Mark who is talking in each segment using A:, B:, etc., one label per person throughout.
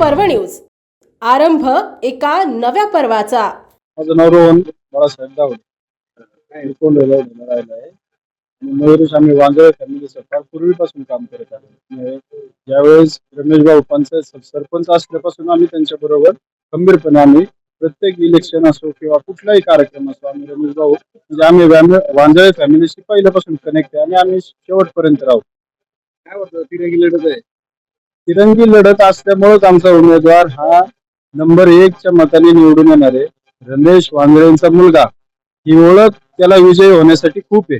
A: पर्व न्यूज. आरंभ एका नव्या पर्वाचा.
B: माझं नाव रोहन बाळासाहेब दावडे मी कोण राहिला आहे. मयुरेश आम्ही वांजळे फॅमिली फार पूर्वीपासून काम करत आलो म्हणजे ज्यावेळेस रमेश भाऊ पंचायत सरपंच असल्यापासून आम्ही त्यांच्या बरोबर खंबीरपणे आम्ही प्रत्येक इलेक्शन असो किंवा कुठलाही कार्यक्रम असो आम्ही रमेश भाऊ म्हणजे आम्ही वांजळे फॅमिलीशी पहिल्यापासून कनेक्ट आहे आणि आम्ही शेवटपर्यंत राहू. काय वाटतं? तिरंगी लढत आहे. तिरंगी लढत असल्यामुळेच आमचा उमेदवार हा नंबर एकच्या मताने निवडून येणार आहे. रमेश वांगरेंचा मुलगा. ही ओळख त्याला विजयी होण्यासाठी खूप आहे.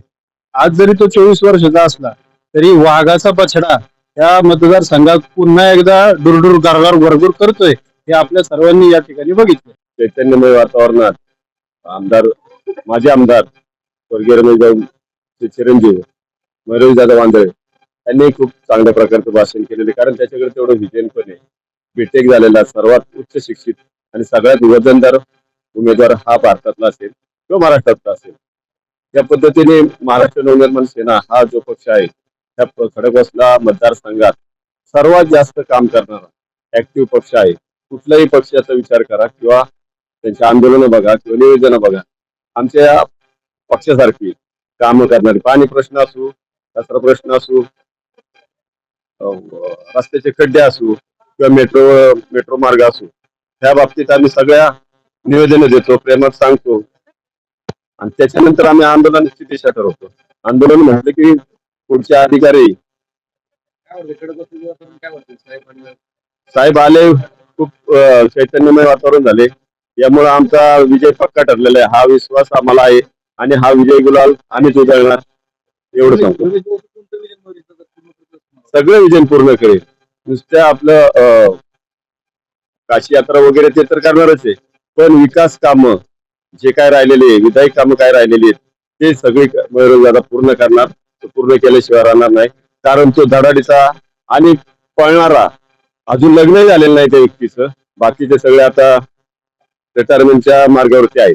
B: आज जरी तो चोवीस वर्षाचा असला तरी वाघाचा बछडा या मतदारसंघात पुन्हा एकदा डुरडुर गारगार गरगुर करतोय हे आपल्या सर्वांनी या ठिकाणी बघितलं.
C: चैतन्यमय वातावरणात आमदार माजी आमदार स्वर्गीय रमेश चिरंजीव मयुरजी दादा वांदळे त्यांनी खूप चांगल्या प्रकारचं भाषण केलेले कारण त्याच्याकडे तेवढं विजन पण आहे. बीटेक झालेला सर्वात उच्च शिक्षित आणि सगळ्यात वजनदार उमेदवार हा भारतातला असेल किंवा महाराष्ट्रातला असेल. त्या पद्धतीने महाराष्ट्र नवनिर्माण सेना हा जो पक्ष आहे त्या खडकवासला मतदारसंघात सर्वात जास्त काम करणारा ऍक्टिव्ह पक्ष आहे. कुठल्याही पक्षाचा विचार करा किंवा त्यांची आंदोलनं बघा किंवा नियोजनं बघा. आमच्या या पक्षासारखी कामं करणारी. पाणी प्रश्न असू कचरा प्रश्न असू रस्त्याचे खड्डे असू किंवा मेट्रो मेट्रो मार्ग असू ह्या बाबतीत आम्ही सगळ्या निवेदन देतो प्रेमात सांगतो. आणि त्याच्यानंतर आम्ही आंदोलनाची दिशा ठरवतो. आंदोलन म्हटलं की पुढचे अधिकारी साहेब आले खूप चैतन्यमय वातावरण झाले. यामुळे आमचा विजय पक्का ठरलेला आहे. हा विश्वास आम्हाला आहे. आणि हा विजय गुलाल आम्हीच उधळणार. एवढं सांगतो. सगळं विजन पूर्ण करेल. नुसत्या आपलं अं, काशी यात्रा वगैरे ते तर करणारच आहे. पण विकास काम जे काय राहिलेले विधायक कामं काय राहिलेली आहेत ते सगळी दादा पूर्ण करणार. तो पूर्ण केल्याशिवाय राहणार नाही. कारण तो धडाडीचा आणि पळणारा अजून लग्नही झालेलं नाही त्या व्यक्तीचं. बाकीचे सगळे आता रिटायरमेंटच्या मार्गावरती आहेत.